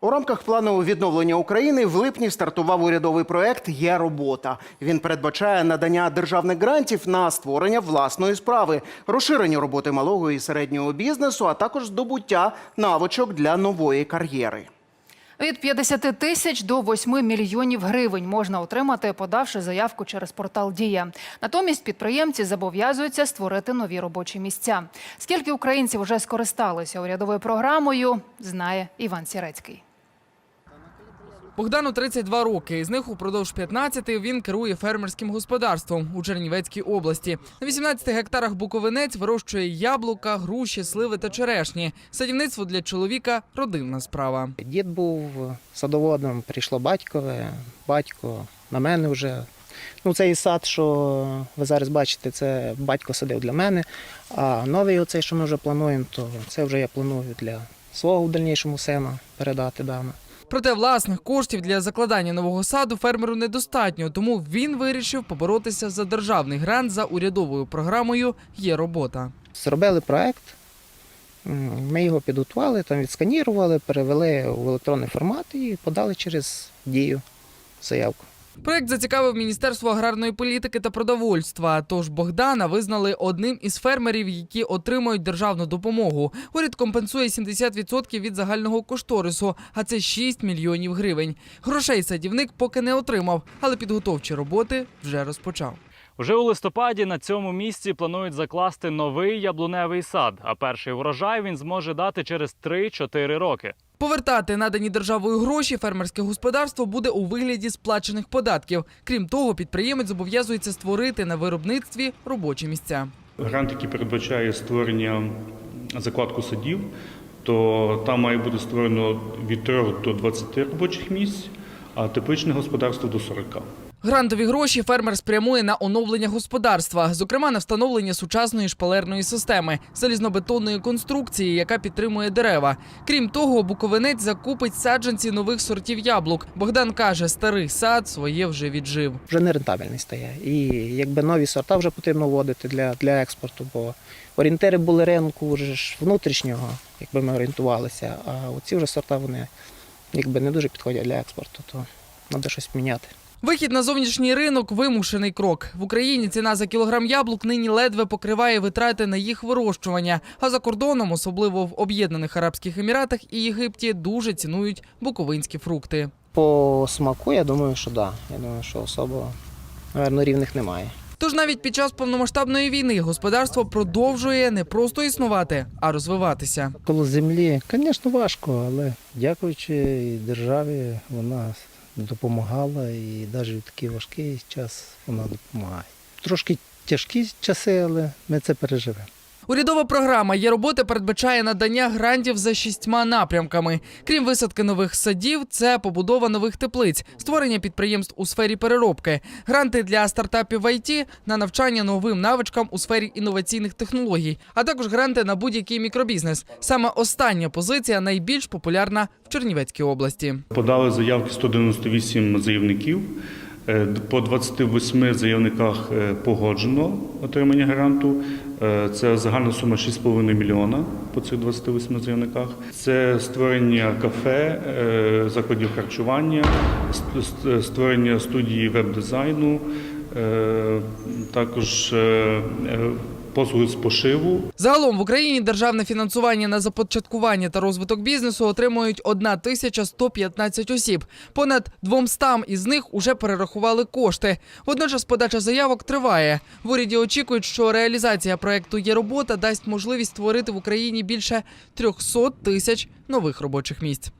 У рамках плану відновлення України в липні стартував урядовий проект Є робота. Він передбачає надання державних грантів на створення власної справи, розширення роботи малого і середнього бізнесу, а також здобуття навичок для нової кар'єри. Від 50 тисяч до 8 мільйонів гривень можна отримати, подавши заявку через портал Дія. Натомість підприємці зобов'язуються створити нові робочі місця. Скільки українців вже скористалися урядовою програмою, знає Іван Сірецький. Богдану 32 роки. Із них упродовж 15 він керує фермерським господарством у Чернівецькій області. На 18 гектарах буковинець вирощує яблука, груші, сливи та черешні. Садівництво для чоловіка родинна справа. Дід був садоводом, прийшло батькове, батько на мене вже. Ну, цей сад, що ви зараз бачите, це батько садив для мене. А новий оцей, що ми вже плануємо, то це вже я планую для свого в дальнішому сина передати дане. Проте власних коштів для закладання нового саду фермеру недостатньо, тому він вирішив поборотися за державний грант за урядовою програмою Є робота. Зробили проект, ми його підготували, там відсканірували, перевели в електронний формат і подали через дію заявку. Проект зацікавив Міністерство аграрної політики та продовольства. Тож Богдана визнали одним із фермерів, які отримують державну допомогу. Уряд компенсує 70% від загального кошторису, а це 6 мільйонів гривень. Грошей садівник поки не отримав, але підготовчі роботи вже розпочав. Уже у листопаді на цьому місці планують закласти новий яблуневий сад, а перший врожай він зможе дати через 3-4 роки. Повертати надані державою гроші фермерське господарство буде у вигляді сплачених податків. Крім того, підприємець зобов'язується створити на виробництві робочі місця. Грант, який передбачає створення закладку садів, то там має бути створено від 3 до 20 робочих місць, а тепличне господарство до 40. Грантові гроші фермер спрямує на оновлення господарства, зокрема на встановлення сучасної шпалерної системи, залізнобетонної конструкції, яка підтримує дерева. Крім того, буковинець закупить саджанці нових сортів яблук. Богдан каже, старий сад своє вже віджив. Вже нерентабельний стає. І якби нові сорта вже потрібно вводити для, для експорту, бо орієнтири були ринку вже ж внутрішнього, якби ми орієнтувалися, а оці вже сорта вони якби не дуже підходять для експорту, то треба щось міняти. Вихід на зовнішній ринок вимушений крок. В Україні ціна за кілограм яблук нині ледве покриває витрати на їх вирощування. А за кордоном, особливо в Об'єднаних Арабських Еміратах і Єгипті, дуже цінують буковинські фрукти. По смаку, я думаю, що так. Да. Я думаю, що особо наверно, рівних немає. Тож навіть під час повномасштабної війни господарство продовжує не просто існувати, а розвиватися. Коло землі, звісно, важко, але дякуючи державі, вона допомагала і навіть в такий важкий час вона допомагає. Трошки тяжкі часи, але ми це переживемо. Урядова програма є роботи передбачає надання грантів за шістьма напрямками. Крім висадки нових садів, це побудова нових теплиць, створення підприємств у сфері переробки, гранти для стартапів в ІТ на навчання новим навичкам у сфері інноваційних технологій, а також гранти на будь-який мікробізнес. Саме остання позиція найбільш популярна в Чернівецькій області. Подали заявки 198 заявників. Е, По 28 заявниках е, погоджено отримання гранту. Е, Це загальна сума 6,5 мільйона по цих 28 заявниках. Це створення кафе, е, закладів харчування, ст- ст- створення студії веб-дизайну, е, також послуги з пошиву. Загалом в Україні державне фінансування на започаткування та розвиток бізнесу отримують 1115 осіб. Понад 200 із них уже перерахували кошти. Водночас подача заявок триває. В уряді очікують, що реалізація проекту є робота дасть можливість створити в Україні більше 300 тисяч нових робочих місць.